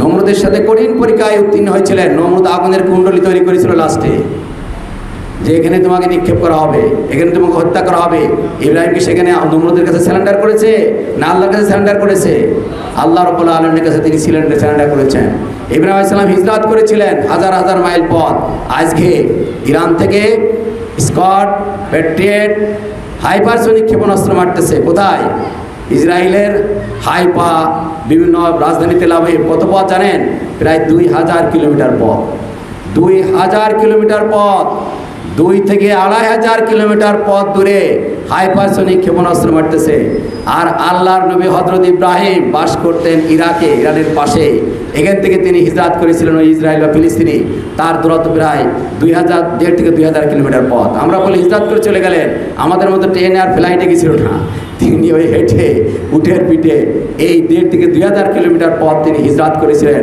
নমরুদের সাথে কঠিন পরীক্ষায় উত্তীর্ণ হয়েছিলেন। নমরুদ আগুনের কুণ্ডলী তৈরি করেছিল লাস্টে। যে এখানে তোমাকে নিক্ষেপ করা হবে, এখানে তোমাকে হত্যা করা হবে। ইব্রাহিম কি সেখানে নমরুদের কাছে স্যালেন্ডার করেছে, না আল্লাহর কাছে স্যালেন্ডার করেছে। আল্লাহ রব্বুল আলমের কাছে তিনি সিলেন্ডার স্যালেন্ডার করেছেন। ইব্রাহিম ইসলাম হিজরাত করেছিলেন হাজার হাজার মাইল পথ। আজকে ইরান থেকে স্কট, পেট্রিয়েট, হাইপারসোনিক ক্ষেপণাস্ত্র মারতেছে। কোথায়? ইসরায়েলের হাইপা বিভিন্ন রাজধানীতে লাভে কত পথ জানেন প্রায় দুই হাজার কিলোমিটার পথ। দুই হাজার কিলোমিটার পথ, দুই থেকে আড়াই হাজার কিলোমিটার পথ দূরে হাইপারসনিক ক্ষেপণাস্ত্র মারতেছে। আর আল্লাহর নবী হজরত ইব্রাহিম বাস করতেন ইরাকে, ইরানের পাশে। এখান থেকে তিনি হিজরাত করেছিলেন ওই ইসরায়েল বা ফিলিস্তিনি। তার দূরত্ব প্রায় দুই হাজার, দেড় থেকে দুই হাজার কিলোমিটার পথ। আমরা বলি, হিজরাত করে চলে গেলেন। আমাদের মতো ট্রেনে আর ফ্লাইটে গেছিল না। তিনি ওই হেঁটে উঠের পিঠে এই দেড় থেকে দুই হাজার কিলোমিটার পথ তিনি হিজরাত করেছিলেন।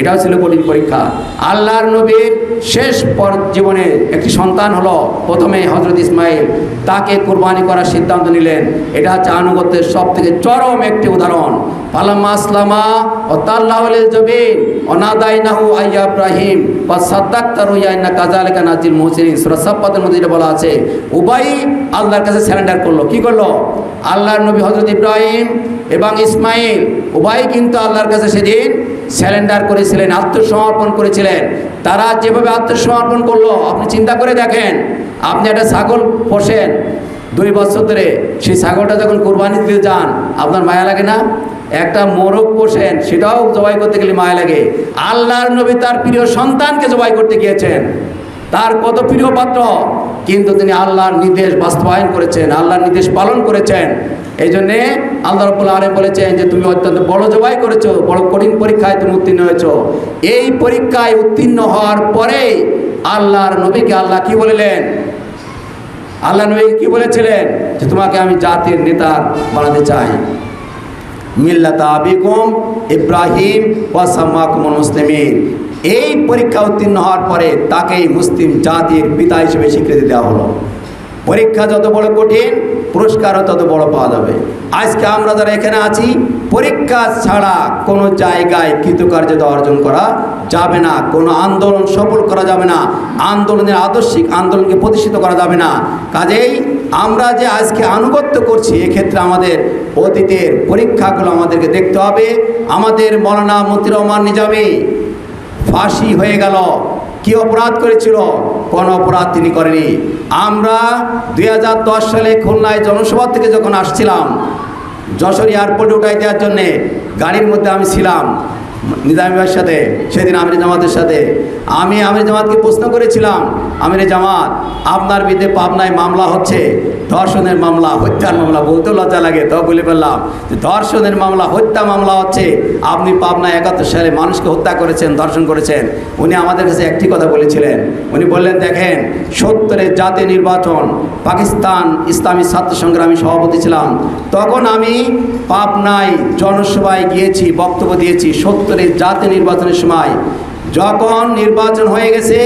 এটাও ছিল কঠিন পরীক্ষা। আল্লাহর নবীর শেষ পর জীবনে একটি সন্তান হলো, প্রথমে হজরত ইসমাইল। তাকে কোরবানি করার সিদ্ধান্ত নিলেন। এটা হচ্ছে আনুগত্যের সব থেকে চরম একটি উদাহরণ। পালাম্মা আসলামা ও তাল্লাহ জবিন ও নাদাইনাহু আইয়া ইব্রাহিম বা সাদ্দাক্তার ইয়াইনা কাজালেকা নাজিল মুহসিন সূরা সাফফাতের মধ্যে এটা বলা আছে, উবাই আল্লাহর কাছে স্যারেন্ডার করল। কি করল? আল্লাহর নবী হজরত ইব্রাহিম এবং ইসমাইল, উবাই কিন্তু আল্লাহর কাছে সেদিন স্যালেন্ডার করেছিলেন, আত্মসমর্পণ করেছিলেন। তারা যেভাবে আত্মসমর্পণ করল, আপনি চিন্তা করে দেখেন, আপনি একটা ছাগল পোষেন, দুই বছর ধরে, সেই ছাগলটা যখন কোরবানি দিতে যান, আপনার মায়া লাগে না? একটা মোরগ পোষেন, সেটাও জবাই করতে গেলে মায়া লাগে। আল্লাহর নবী তার প্রিয় সন্তানকে জবাই করতে গিয়েছেন। তার কত প্রিয় পাত্র? কিন্তু তিনি আল্লাহর নির্দেশ বাস্তবায়ন করেছেন, আল্লাহর নির্দেশ পালন করেছেন। এই জন্যে আল্লাহ রব্বুল আলম বলেছেন যে, তুমি অত্যন্ত বড় জবাই করেছ, বড় কঠিন পরীক্ষায় তুমি উত্তীর্ণ হয়েছো। এই পরীক্ষায় উত্তীর্ণ হওয়ার পরে আল্লাহর নবীকে আল্লাহ কি বললেন? আল্লাহ নবী কি বলেছিলেন? যে, তোমাকে আমি জাতির নেতা বানাতে চাই। মিল্লাতা আবিকুম ইব্রাহিম ওয়াসাম্মাকুমুল মুসলিমিন। এই পরীক্ষা উত্তীর্ণ হওয়ার পরে তাকেই মুসলিম জাতির পিতা হিসেবে স্বীকৃতি দেওয়া হলো। পরীক্ষা যত বড় কঠিন, পুরস্কারও তত বড় পাওয়া যাবে। আজকে আমরা যারা এখানে আছি, পরীক্ষা ছাড়া কোনো জায়গায় কৃতকার্যতা অর্জন করা যাবে না, কোনো আন্দোলন সফল করা যাবে না, আন্দোলনের আদর্শিক আন্দোলনকে প্রতিষ্ঠিত করা যাবে না। কাজেই আমরা যে আজকে আনুগত্য করছি, এক্ষেত্রে আমাদের অতীতের পরীক্ষাগুলো আমাদেরকে দেখতে হবে। আমাদের মৌলানা মতির রহমান নিজামী ফাঁসি হয়ে গেল। কি অপরাধ করেছিল? কোন অপরাধ তিনি করেনি। আমরা দু হাজার দশ সালে খুলনায় জনসভা থেকে যখন আসছিলাম, যশোর এয়ারপোর্টে উঠাই দেওয়ার জন্যে গাড়ির মধ্যে আমি ছিলাম নিজামিবার সাথে, সেদিন আমির জামাতের সাথে। আমি আমির জামাতকে প্রশ্ন করেছিলাম, আমির জামাত, আপনার বিরুদ্ধে পাবনায় মামলা হচ্ছে ধর্ষণের মামলা, হত্যার মামলা বলতেও লজ্জা লাগে, তো বলে বললাম যে ধর্ষণের মামলা, হত্যা মামলা হচ্ছে, আপনি পাবনায় একাত্তর সালে মানুষকে হত্যা করেছেন, ধর্ষণ করেছেন। উনি আমাদের কাছে একটি কথা বলেছিলেন। উনি বললেন, দেখেন, সত্তরের জাতীয় নির্বাচন, পাকিস্তান ইসলামী ছাত্র সংগ্রামী সভাপতি ছিলাম। তখন আমি পাবনায় জনসভায় গিয়েছি, বক্তব্য দিয়েছি, সত্তরের জাতীয় নির্বাচনের সময়। যখন নির্বাচন হয়ে গেছে,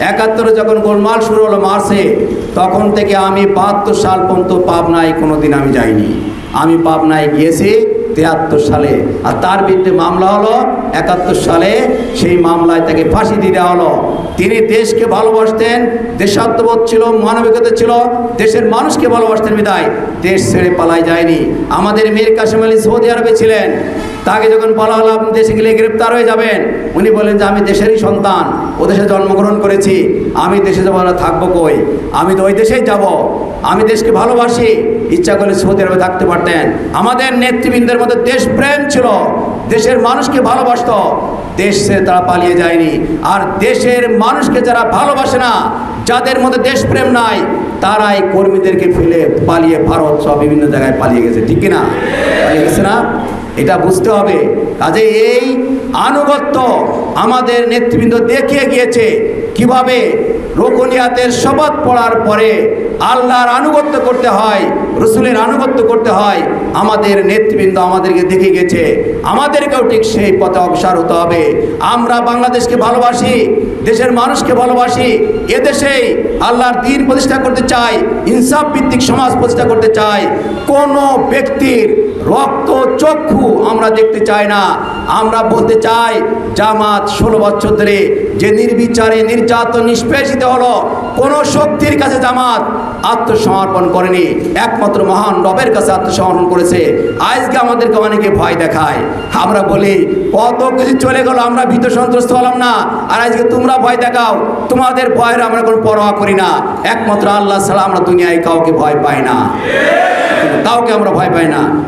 একাত্তরে যখন গোলমাল শুরু হলো মার্চে, তখন থেকে আমি বাহাত্তর সাল পর্যন্ত পাবনায় কোনো দিন আমি যাইনি। আমি পাবনায় গিয়েছি তিয়াত্তর সালে। আর তার বিরুদ্ধে মামলা হলো, একাত্তর সালে সেই মামলায় তাকে ফাঁসি দিয়ে দেওয়া হলো। তিনি দেশকে ভালোবাসতেন, দেশাত্মবোধ ছিল, মানবিকতা ছিল, দেশের মানুষকে ভালোবাসতেন বিদায়। দেশ ছেড়ে পালায় যায়নি। আমাদের মীর কাসিম আলী সৌদি আরবে ছিলেন। তাকে যখন বলা হলো, আপনি দেশে গেলে গ্রেপ্তার হয়ে যাবেন। উনি বললেন যে, আমি দেশেরই সন্তান, ও দেশে জন্মগ্রহণ করেছি। আমি দেশে যাব থাকব কই? আমি তো ওই দেশেই যাব। আমি দেশকে ভালোবাসি। ইচ্ছা করলে সৌদি আরবে থাকতে পারতেন। আমাদের নেতৃবৃন্দের মধ্যে দেশপ্রেম ছিল। দেশের মানুষকে ভালোবাসত। দেশ তারা পালিয়ে যায়নি। আর দেশের মানুষকে যারা ভালোবাসে না, যাদের মধ্যে দেশপ্রেম নাই তারাই কর্মীদেরকে ফেলে পালিয়ে ভারত সব বিভিন্ন জায়গায় পালিয়ে গেছে। ঠিক কিনা? পালিয়ে গেছে না? এটা বুঝতে হবে। কাজে এই আনুগত্য আমাদের নেতৃবৃন্দ দেখিয়ে গিয়েছে কীভাবে রোকনিয়াতের শপথ পড়ার পরে আল্লাহর আনুগত্য করতে হয়, রসুলের আনুগত্য করতে হয় আমাদের নেতৃবৃন্দ আমাদেরকে দেখে গেছে। আমাদেরকেও ঠিক সেই পথে অগ্রসর হতে হবে। আমরা বাংলাদেশকে ভালোবাসি, দেশের মানুষকে ভালোবাসি। এদেশেই আল্লাহর দিন প্রতিষ্ঠা করতে চাই, ইনসাফ ভিত্তিক সমাজ প্রতিষ্ঠা করতে চাই। কোনো ব্যক্তির রক্ত, চক্ষু আমরা দেখতে চাই না। আমরা বলতে চাই, জামাত ষোলো বছর ধরে যে নির্বিচারে নির্যাতন নিষ্পেষিত হলো, কোনো শক্তির কাছে জামাত আত্মসমর্পণ করেনি। একমাত্র মহান রবের কাছে আত্মসমর্পণ করেছে। আজকে আমাদেরকে অনেকে ভয় দেখায়। আমরা বলি কত কিছু চলে গেল, আমরা ভীত সন্ত্রস্ত হলাম না। আর আজকে তোমরা ভয় দেখাও। তোমাদের ভয়ের আমরা কোনো পরোয়া করি না। একমাত্র আল্লাহ ছাড়া আমরা দুনিয়ায় কাউকে ভয় পাই না। কাউকে আমরা ভয় পাই না।